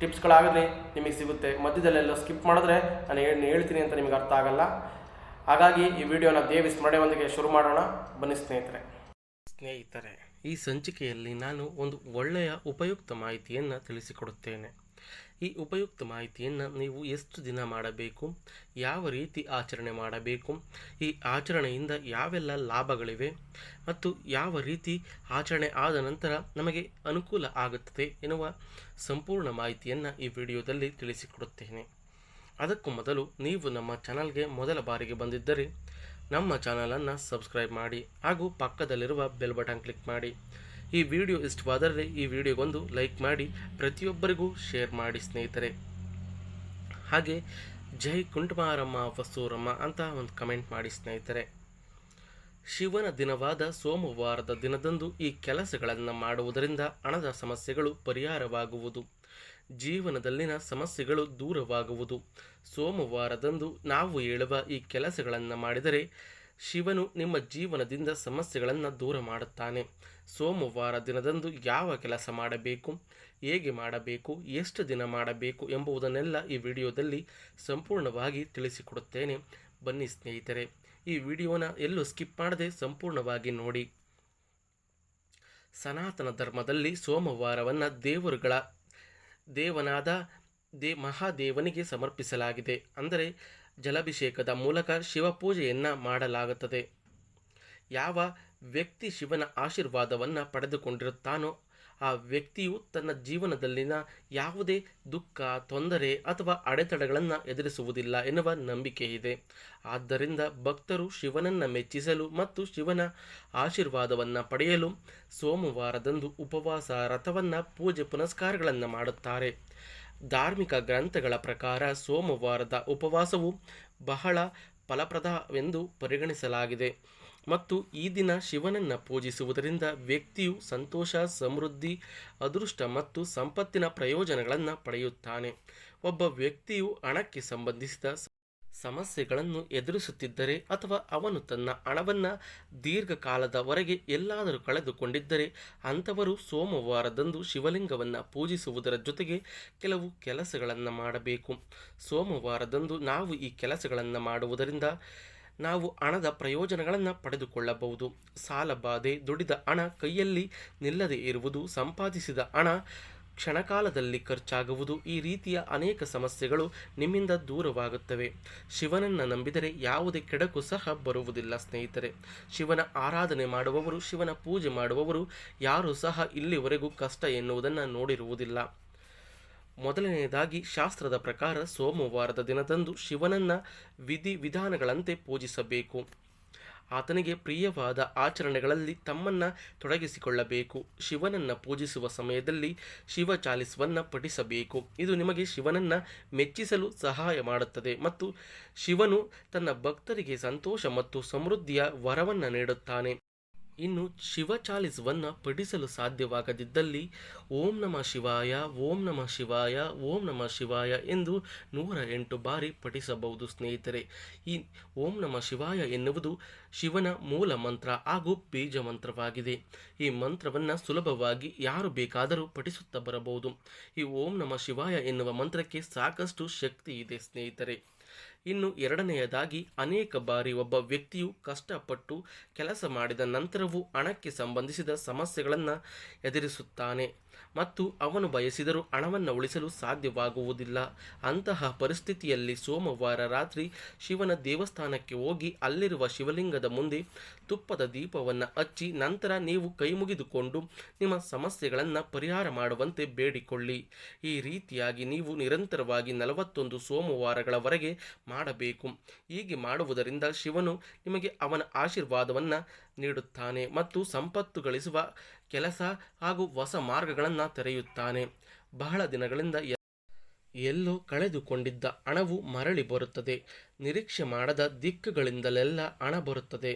ಟಿಪ್ಸ್ಗಳಾಗಲಿ ನಿಮಗೆ ಸಿಗುತ್ತೆ. ಮಧ್ಯದಲ್ಲೆಲ್ಲ ಸ್ಕಿಪ್ ಮಾಡಿದ್ರೆ ನಾನು ಹೇಳಿ ಹೇಳ್ತೀನಿ ಅಂತ ನಿಮಗೆ ಅರ್ಥ ಆಗಲ್ಲ. ಹಾಗಾಗಿ ಈ ವಿಡಿಯೋನ ದೇವಿ ಸ್ಮರಣೆಯೊಂದಿಗೆ ಶುರು ಮಾಡೋಣ. ಬನ್ನಿ ಸ್ನೇಹಿತರೆ. ಸ್ನೇಹಿತರೆ ಈ ಸಂಚಿಕೆಯಲ್ಲಿ ನಾನು ಒಂದು ಒಳ್ಳೆಯ ಉಪಯುಕ್ತ ಮಾಹಿತಿಯನ್ನು ತಿಳಿಸಿಕೊಡುತ್ತೇನೆ. ಈ ಉಪಯುಕ್ತ ಮಾಹಿತಿಯನ್ನು ನೀವು ಎಷ್ಟು ದಿನ ಮಾಡಬೇಕು, ಯಾವ ರೀತಿ ಆಚರಣೆ ಮಾಡಬೇಕು, ಈ ಆಚರಣೆಯಿಂದ ಯಾವೆಲ್ಲ ಲಾಭಗಳಿವೆ ಮತ್ತು ಯಾವ ರೀತಿ ಆಚರಣೆ ಆದ ನಂತರ ನಮಗೆ ಅನುಕೂಲ ಆಗುತ್ತದೆ ಎನ್ನುವ ಸಂಪೂರ್ಣ ಮಾಹಿತಿಯನ್ನು ಈ ವಿಡಿಯೋದಲ್ಲಿ ತಿಳಿಸಿಕೊಡುತ್ತೇನೆ. ಅದಕ್ಕೂ ಮೊದಲು ನೀವು ನಮ್ಮ ಚಾನಲ್ಗೆ ಮೊದಲ ಬಾರಿಗೆ ಬಂದಿದ್ದರೆ ನಮ್ಮ ಚಾನಲನ್ನು ಸಬ್ಸ್ಕ್ರೈಬ್ ಮಾಡಿ ಹಾಗೂ ಪಕ್ಕದಲ್ಲಿರುವ ಬೆಲ್ ಬಟನ್ ಕ್ಲಿಕ್ ಮಾಡಿ. ಈ ವಿಡಿಯೋ ಇಷ್ಟವಾದರೆ ಈ ವಿಡಿಯೋಗೊಂದು ಲೈಕ್ ಮಾಡಿ, ಪ್ರತಿಯೊಬ್ಬರಿಗೂ ಶೇರ್ ಮಾಡಿ ಸ್ನೇಹಿತರೆ. ಹಾಗೆ ಜೈ ಕುಂಟಮಾರಮ್ಮ, ವಸೂರಮ್ಮ ಅಂತ ಒಂದು ಕಮೆಂಟ್ ಮಾಡಿ ಸ್ನೇಹಿತರೆ. ಶಿವನ ದಿನವಾದ ಸೋಮವಾರದ ದಿನದಂದು ಈ ಕೆಲಸಗಳನ್ನು ಮಾಡುವುದರಿಂದ ಹಣದ ಸಮಸ್ಯೆಗಳು ಪರಿಹಾರವಾಗುವುದು. ಜೀವನದಲ್ಲಿನ ಸಮಸ್ಯೆಗಳು ದೂರವಾಗುವುದು. ಸೋಮವಾರದಂದು ನಾವು ಹೇಳುವ ಈ ಕೆಲಸಗಳನ್ನು ಮಾಡಿದರೆ ಶಿವನು ನಿಮ್ಮ ಜೀವನದಿಂದ ಸಮಸ್ಯೆಗಳನ್ನು ದೂರ ಮಾಡುತ್ತಾನೆ. ಸೋಮವಾರ ದಿನದಂದು ಯಾವ ಕೆಲಸ ಮಾಡಬೇಕು, ಹೇಗೆ ಮಾಡಬೇಕು, ಎಷ್ಟು ದಿನ ಮಾಡಬೇಕು ಎಂಬುದನ್ನೆಲ್ಲ ಈ ವಿಡಿಯೋದಲ್ಲಿ ಸಂಪೂರ್ಣವಾಗಿ ತಿಳಿಸಿಕೊಡುತ್ತೇನೆ. ಬನ್ನಿ ಸ್ನೇಹಿತರೆ, ಈ ವಿಡಿಯೋನ ಎಲ್ಲೂ ಸ್ಕಿಪ್ ಮಾಡದೆ ಸಂಪೂರ್ಣವಾಗಿ ನೋಡಿ. ಸನಾತನ ಧರ್ಮದಲ್ಲಿ ಸೋಮವಾರವನ್ನು ದೇವರುಗಳ ದೇವನಾದ ದೇ ಮಹಾದೇವನಿಗೆ ಸಮರ್ಪಿಸಲಾಗಿದೆ. ಅಂದರೆ ಜಲಾಭಿಷೇಕದ ಮೂಲಕ ಶಿವಪೂಜೆಯನ್ನು ಮಾಡಲಾಗುತ್ತದೆ. ಯಾವ ವ್ಯಕ್ತಿ ಶಿವನ ಆಶೀರ್ವಾದವನ್ನು ಪಡೆದುಕೊಂಡಿರುತ್ತಾನೋ ಆ ವ್ಯಕ್ತಿಯು ತನ್ನ ಜೀವನದಲ್ಲಿನ ಯಾವುದೇ ದುಃಖ, ತೊಂದರೆ ಅಥವಾ ಅಡೆತಡೆಗಳನ್ನು ಎದುರಿಸುವುದಿಲ್ಲ ಎನ್ನುವ ನಂಬಿಕೆ ಇದೆ. ಆದ್ದರಿಂದ ಭಕ್ತರು ಶಿವನನ್ನು ಮೆಚ್ಚಿಸಲು ಮತ್ತು ಶಿವನ ಆಶೀರ್ವಾದವನ್ನು ಪಡೆಯಲು ಸೋಮವಾರದಂದು ಉಪವಾಸ, ರಥವನ್ನು ಪೂಜೆ, ಪುನಸ್ಕಾರಗಳನ್ನು ಮಾಡುತ್ತಾರೆ. ಧಾರ್ಮಿಕ ಗ್ರಂಥಗಳ ಪ್ರಕಾರ ಸೋಮವಾರದ ಉಪವಾಸವು ಬಹಳ ಫಲಪ್ರದವೆಂದು ಪರಿಗಣಿಸಲಾಗಿದೆ. ಮತ್ತು ಈ ದಿನ ಶಿವನನ್ನು ಪೂಜಿಸುವುದರಿಂದ ವ್ಯಕ್ತಿಯು ಸಂತೋಷ, ಸಮೃದ್ಧಿ, ಅದೃಷ್ಟ ಮತ್ತು ಸಂಪತ್ತಿನ ಪ್ರಯೋಜನಗಳನ್ನು ಪಡೆಯುತ್ತಾನೆ. ಒಬ್ಬ ವ್ಯಕ್ತಿಯು ಹಣಕ್ಕೆ ಸಂಬಂಧಿಸಿದ ಸಮಸ್ಯೆಗಳನ್ನು ಎದುರಿಸುತ್ತಿದ್ದರೆ ಅಥವಾ ಅವನು ತನ್ನ ಹಣವನ್ನು ದೀರ್ಘಕಾಲದವರೆಗೆ ಎಲ್ಲಾದರೂ ಕಳೆದುಕೊಂಡಿದ್ದರೆ ಅಂಥವರು ಸೋಮವಾರದಂದು ಶಿವಲಿಂಗವನ್ನು ಪೂಜಿಸುವುದರ ಜೊತೆಗೆ ಕೆಲವು ಕೆಲಸಗಳನ್ನು ಮಾಡಬೇಕು. ಸೋಮವಾರದಂದು ನಾವು ಈ ಕೆಲಸಗಳನ್ನು ಮಾಡುವುದರಿಂದ ನಾವು ಹಣದ ಪ್ರಯೋಜನಗಳನ್ನು ಪಡೆದುಕೊಳ್ಳಬಹುದು. ಸಾಲ ಬಾಧೆ, ದುಡಿದ ಹಣ ಕೈಯಲ್ಲಿ ನಿಲ್ಲದೆ ಇರುವುದು, ಸಂಪಾದಿಸಿದ ಹಣ ಕ್ಷಣಕಾಲದಲ್ಲಿ ಖರ್ಚಾಗುವುದು ಈ ರೀತಿಯ ಅನೇಕ ಸಮಸ್ಯೆಗಳು ನಿಮ್ಮಿಂದ ದೂರವಾಗುತ್ತವೆ. ಶಿವನನ್ನು ನಂಬಿದರೆ ಯಾವುದೇ ಕೆಡಕು ಸಹ ಬರುವುದಿಲ್ಲ ಸ್ನೇಹಿತರೆ. ಶಿವನ ಆರಾಧನೆ ಮಾಡುವವರು, ಶಿವನ ಪೂಜೆ ಮಾಡುವವರು ಯಾರೂ ಸಹ ಇಲ್ಲಿವರೆಗೂ ಕಷ್ಟ ಎನ್ನುವುದನ್ನು ನೋಡಿರುವುದಿಲ್ಲ. ಮೊದಲನೆಯದಾಗಿ ಶಾಸ್ತ್ರದ ಪ್ರಕಾರ ಸೋಮವಾರದ ದಿನದಂದು ಶಿವನನ್ನ ವಿಧಿ ವಿಧಾನಗಳಂತೆ ಪೂಜಿಸಬೇಕು. ಆತನಿಗೆ ಪ್ರಿಯವಾದ ಆಚರಣೆಗಳಲ್ಲಿ ತಮ್ಮನ್ನು ತೊಡಗಿಸಿಕೊಳ್ಳಬೇಕು. ಶಿವನನ್ನು ಪೂಜಿಸುವ ಸಮಯದಲ್ಲಿ ಶಿವ ಚಾಲಿಸುವನ್ನು ಪಠಿಸಬೇಕು. ಇದು ನಿಮಗೆ ಶಿವನನ್ನು ಮೆಚ್ಚಿಸಲು ಸಹಾಯ ಮಾಡುತ್ತದೆ ಮತ್ತು ಶಿವನು ತನ್ನ ಭಕ್ತರಿಗೆ ಸಂತೋಷ ಮತ್ತು ಸಮೃದ್ಧಿಯ ವರವನ್ನು ನೀಡುತ್ತಾನೆ. ಇನ್ನು ಶಿವ ಚಾಲಿಸವನ್ನು ಪಠಿಸಲು ಸಾಧ್ಯವಾಗದಿದ್ದಲ್ಲಿ ಓಂ ನಮ ಶಿವಾಯ, ಓಂ ನಮ ಶಿವಾಯ, ಓಂ ನಮ ಶಿವಾಯ ಎಂದು ನೂರ ಎಂಟು ಬಾರಿ ಪಠಿಸಬಹುದು ಸ್ನೇಹಿತರೆ. ಈ ಓಂ ನಮ ಶಿವಾಯ ಎನ್ನುವುದು ಶಿವನ ಮೂಲ ಮಂತ್ರ ಹಾಗೂ ಬೀಜ ಮಂತ್ರವಾಗಿದೆ. ಈ ಮಂತ್ರವನ್ನು ಸುಲಭವಾಗಿ ಯಾರು ಬೇಕಾದರೂ ಪಠಿಸುತ್ತಾ ಬರಬಹುದು. ಈ ಓಂ ನಮ ಶಿವಾಯ ಎನ್ನುವ ಮಂತ್ರಕ್ಕೆ ಸಾಕಷ್ಟು ಶಕ್ತಿ ಇದೆ ಸ್ನೇಹಿತರೆ. ಇನ್ನು ಎರಡನೆಯದಾಗಿ ಅನೇಕ ಬಾರಿ ಒಬ್ಬ ವ್ಯಕ್ತಿಯು ಕಷ್ಟಪಟ್ಟು ಕೆಲಸ ಮಾಡಿದ ನಂತರವೂ ಹಣಕ್ಕೆ ಸಂಬಂಧಿಸಿದ ಸಮಸ್ಯೆಗಳನ್ನು ಎದುರಿಸುತ್ತಾನೆ ಮತ್ತು ಅವನು ಬಯಸಿದರೂ ಹಣವನ್ನು ಉಳಿಸಲು ಸಾಧ್ಯವಾಗುವುದಿಲ್ಲ. ಅಂತಹ ಪರಿಸ್ಥಿತಿಯಲ್ಲಿ ಸೋಮವಾರ ರಾತ್ರಿ ಶಿವನ ದೇವಸ್ಥಾನಕ್ಕೆ ಹೋಗಿ ಅಲ್ಲಿರುವ ಶಿವಲಿಂಗದ ಮುಂದೆ ತುಪ್ಪದ ದೀಪವನ್ನು ಹಚ್ಚಿ ನಂತರ ನೀವು ಕೈ ಮುಗಿದುಕೊಂಡು ನಿಮ್ಮ ಸಮಸ್ಯೆಗಳನ್ನು ಪರಿಹಾರ ಮಾಡುವಂತೆ ಬೇಡಿಕೊಳ್ಳಿ. ಈ ರೀತಿಯಾಗಿ ನೀವು ನಿರಂತರವಾಗಿ ನಲವತ್ತೊಂದು ಸೋಮವಾರಗಳವರೆಗೆ ಮಾಡಬೇಕು. ಹೀಗೆ ಮಾಡುವುದರಿಂದ ಶಿವನು ನಿಮಗೆ ಅವನ ಆಶೀರ್ವಾದವನ್ನು ನೀಡುತ್ತಾನೆ ಮತ್ತು ಸಂಪತ್ತು ಗಳಿಸುವ ಕೆಲಸ ಹಾಗೂ ಹೊಸ ಮಾರ್ಗಗಳನ್ನು ತೆರೆಯುತ್ತಾನೆ. ಬಹಳ ದಿನಗಳಿಂದ ಎಲ್ಲೋ ಕಳೆದುಕೊಂಡಿದ್ದ ಹಣವು ಮರಳಿ ಬರುತ್ತದೆ. ನಿರೀಕ್ಷೆ ಮಾಡದ ದಿಕ್ಕುಗಳಿಂದಲೆಲ್ಲ ಹಣ ಬರುತ್ತದೆ.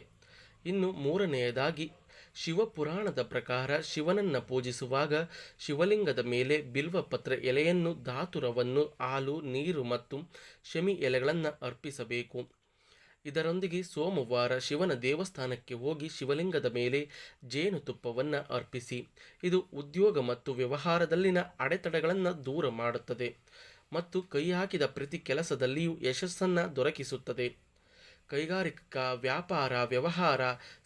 ಇನ್ನು ಮೂರನೆಯದಾಗಿ ಶಿವಪುರಾಣದ ಪ್ರಕಾರ ಶಿವನನ್ನು ಪೂಜಿಸುವಾಗ ಶಿವಲಿಂಗದ ಮೇಲೆ ಬಿಲ್ವಪತ್ರ ಎಲೆಯನ್ನು, ಧಾತುರವನ್ನು, ಹಾಲು, ನೀರು ಮತ್ತು ಶಮಿ ಎಲೆಗಳನ್ನು ಅರ್ಪಿಸಬೇಕು. ಇದರೊಂದಿಗೆ ಸೋಮವಾರ ಶಿವನ ದೇವಸ್ಥಾನಕ್ಕೆ ಹೋಗಿ ಶಿವಲಿಂಗದ ಮೇಲೆ ಜೇನುತುಪ್ಪವನ್ನು ಅರ್ಪಿಸಿ, ಇದು ಉದ್ಯೋಗ ಮತ್ತು ವ್ಯವಹಾರದಲ್ಲಿನ ಅಡೆತಡೆಗಳನ್ನು ದೂರ ಮಾಡುತ್ತದೆ ಮತ್ತು ಕೈ ಹಾಕಿದ ಪ್ರತಿ ಕೆಲಸದಲ್ಲಿಯೂ ಯಶಸ್ಸನ್ನು ದೊರಕಿಸುತ್ತದೆ. ಕೈಗಾರಿಕಾ, ವ್ಯಾಪಾರ, ವ್ಯವಹಾರ,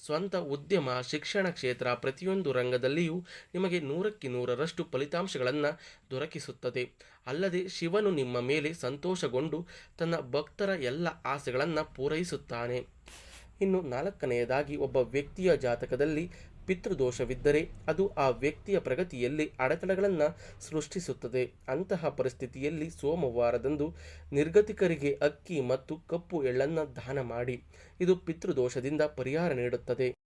ಸ್ವಂತ ಉದ್ಯಮ, ಶಿಕ್ಷಣ ಕ್ಷೇತ್ರ ಪ್ರತಿಯೊಂದು ರಂಗದಲ್ಲಿಯೂ ನಿಮಗೆ ನೂರಕ್ಕೆ ನೂರರಷ್ಟು ಫಲಿತಾಂಶಗಳನ್ನು ದೊರಕಿಸುತ್ತದೆ. ಅಲ್ಲದೆ ಶಿವನು ನಿಮ್ಮ ಮೇಲೆ ಸಂತೋಷಗೊಂಡು ತನ್ನ ಭಕ್ತರ ಎಲ್ಲ ಆಸೆಗಳನ್ನು ಪೂರೈಸುತ್ತಾನೆ. ಇನ್ನು ನಾಲ್ಕನೆಯದಾಗಿ ಒಬ್ಬ ವ್ಯಕ್ತಿಯ ಜಾತಕದಲ್ಲಿ ಪಿತೃದೋಷವಿದ್ದರೆ ಅದು ಆ ವ್ಯಕ್ತಿಯ ಪ್ರಗತಿಯಲ್ಲಿ ಅಡೆತಡೆಗಳನ್ನು ಸೃಷ್ಟಿಸುತ್ತದೆ. ಅಂತಹ ಪರಿಸ್ಥಿತಿಯಲ್ಲಿ ಸೋಮವಾರದಂದು ನಿರ್ಗತಿಕರಿಗೆ ಅಕ್ಕಿ ಮತ್ತು ಕಪ್ಪು ಎಳ್ಳನ್ನು ದಾನ ಮಾಡಿ. ಇದು ಪಿತೃದೋಷದಿಂದ ಪರಿಹಾರ ನೀಡುತ್ತದೆ.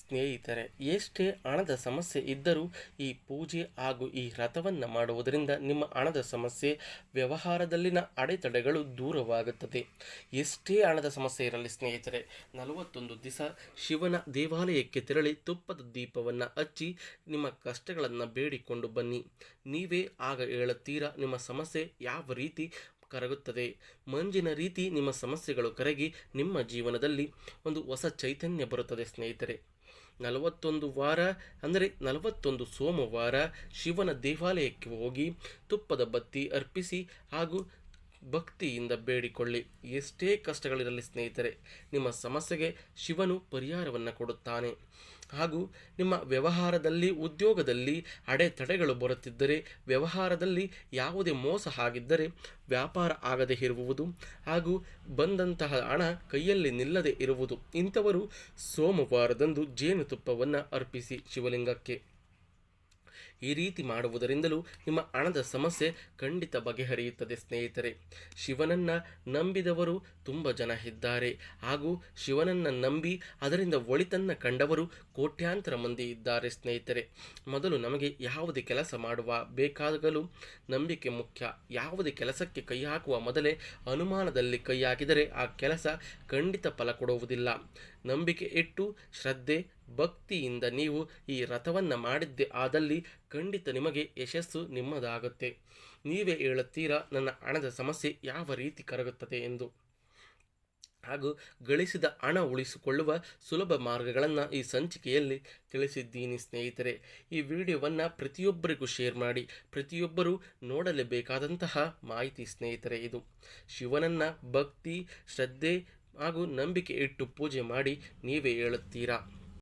ಸ್ನೇಹಿತರೆ, ಎಷ್ಟೇ ಹಣದ ಸಮಸ್ಯೆ ಇದ್ದರೂ ಈ ಪೂಜೆ ಹಾಗೂ ಈ ವ್ರತವನ್ನು ಮಾಡುವುದರಿಂದ ನಿಮ್ಮ ಹಣದ ಸಮಸ್ಯೆ ವ್ಯವಹಾರದಲ್ಲಿನ ಅಡೆತಡೆಗಳು ದೂರವಾಗುತ್ತದೆ. ಎಷ್ಟೇ ಹಣದ ಸಮಸ್ಯೆ ಇರಲಿ ಸ್ನೇಹಿತರೆ, ನಲವತ್ತೊಂದು ದಿವಸ ಶಿವನ ದೇವಾಲಯಕ್ಕೆ ತೆರಳಿ ತುಪ್ಪದ ದೀಪವನ್ನು ಹಚ್ಚಿ ನಿಮ್ಮ ಕಷ್ಟಗಳನ್ನು ಬೇಡಿಕೊಂಡು ಬನ್ನಿ. ನೀವೇ ಆಗ ಹೇಳುತ್ತೀರಾ, ನಿಮ್ಮ ಸಮಸ್ಯೆ ಯಾವ ರೀತಿ ಕರಗುತ್ತದೆ. ಮಂಜಿನ ರೀತಿ ನಿಮ್ಮ ಸಮಸ್ಯೆಗಳು ಕರಗಿ ನಿಮ್ಮ ಜೀವನದಲ್ಲಿ ಒಂದು ಹೊಸ ಚೈತನ್ಯ ಬರುತ್ತದೆ ಸ್ನೇಹಿತರೆ. ನಲವತ್ತೊಂದು ವಾರ ಅಂದರೆ ನಲವತ್ತೊಂದು ಸೋಮವಾರ ಶಿವನ ದೇವಾಲಯಕ್ಕೆ ಹೋಗಿ ತುಪ್ಪದ ಬತ್ತಿ ಅರ್ಪಿಸಿ ಹಾಗೂ ಭಕ್ತಿಯಿಂದ ಬೇಡಿಕೊಳ್ಳಿ. ಎಷ್ಟೇ ಕಷ್ಟಗಳಿರಲಿ ಸ್ನೇಹಿತರೆ, ನಿಮ್ಮ ಸಮಸ್ಯೆಗೆ ಶಿವನು ಪರಿಹಾರವನ್ನು ಕೊಡುತ್ತಾನೆ. ಹಾಗೂ ನಿಮ್ಮ ವ್ಯವಹಾರದಲ್ಲಿ, ಉದ್ಯೋಗದಲ್ಲಿ ಅಡೆತಡೆಗಳು ಬರುತ್ತಿದ್ದರೆ, ವ್ಯವಹಾರದಲ್ಲಿ ಯಾವುದೇ ಮೋಸ ಆಗಿದ್ದರೆ ವ್ಯಾಪಾರ ಆಗದೆ ಇರುವುದು ಹಾಗೂ ಬಂದಂತಹ ಹಣ ಕೈಯಲ್ಲಿ ನಿಲ್ಲದೆ ಇರುವುದು ಇಂಥವರು ಸೋಮವಾರದಂದು ಜೇನುತುಪ್ಪವನ್ನು ಅರ್ಪಿಸಿ ಶಿವಲಿಂಗಕ್ಕೆ. ಈ ರೀತಿ ಮಾಡುವುದರಿಂದಲೂ ನಿಮ್ಮ ಹಣದ ಸಮಸ್ಯೆ ಖಂಡಿತ ಬಗೆಹರಿಯುತ್ತದೆ, ಸ್ನೇಹಿತರೆ. ಶಿವನನ್ನು ನಂಬಿದವರು ತುಂಬ ಜನ ಇದ್ದಾರೆ. ಹಾಗೂ ಶಿವನನ್ನು ನಂಬಿ ಅದರಿಂದ ಒಳಿತನ್ನ ಕಂಡವರು ಕೋಟ್ಯಾಂತರ ಮಂದಿ ಇದ್ದಾರೆ, ಸ್ನೇಹಿತರೆ. ಮೊದಲು ನಮಗೆ ಯಾವುದೇ ಕೆಲಸ ಮಾಡುವ ಬೇಕಾಗಲು ನಂಬಿಕೆ ಮುಖ್ಯ. ಯಾವುದೇ ಕೆಲಸಕ್ಕೆ ಕೈ ಹಾಕುವ ಮೊದಲೇ ಅನುಮಾನದಲ್ಲಿ ಕೈ ಹಾಕಿದರೆ ಆ ಕೆಲಸ ಖಂಡಿತ ಫಲ ಕೊಡುವುದಿಲ್ಲ. ನಂಬಿಕೆ ಇಟ್ಟು ಶ್ರದ್ಧೆ ಭಕ್ತಿಯಿಂದ ನೀವು ಈ ರಥವನ್ನು ಮಾಡಿದ್ದೆ, ಆದಲ್ಲಿ ಖಂಡಿತ ನಿಮಗೆ ಯಶಸ್ಸು ನಿಮ್ಮದಾಗುತ್ತೆ. ನೀವೇ ಹೇಳುತ್ತೀರಾ, ನನ್ನ ಹಣದ ಸಮಸ್ಯೆ ಯಾವ ರೀತಿ ಕರಗುತ್ತದೆ ಎಂದು. ಹಾಗೂ ಗಳಿಸಿದ ಹಣ ಉಳಿಸಿಕೊಳ್ಳುವ ಸುಲಭ ಮಾರ್ಗಗಳನ್ನು ಈ ಸಂಚಿಕೆಯಲ್ಲಿ ತಿಳಿಸಿದ್ದೀನಿ ಸ್ನೇಹಿತರೆ. ಈ ವಿಡಿಯೋವನ್ನು ಪ್ರತಿಯೊಬ್ಬರಿಗೂ ಶೇರ್ ಮಾಡಿ, ಪ್ರತಿಯೊಬ್ಬರೂ ನೋಡಲೇಬೇಕಾದಂತಹ ಮಾಹಿತಿ ಸ್ನೇಹಿತರೆ ಇದು. ಶಿವನನ್ನು ಭಕ್ತಿ, ಶ್ರದ್ಧೆ ಹಾಗೂ ನಂಬಿಕೆ ಇಟ್ಟು ಪೂಜೆ ಮಾಡಿ ನೀವೇ ಹೇಳುತ್ತೀರಾ.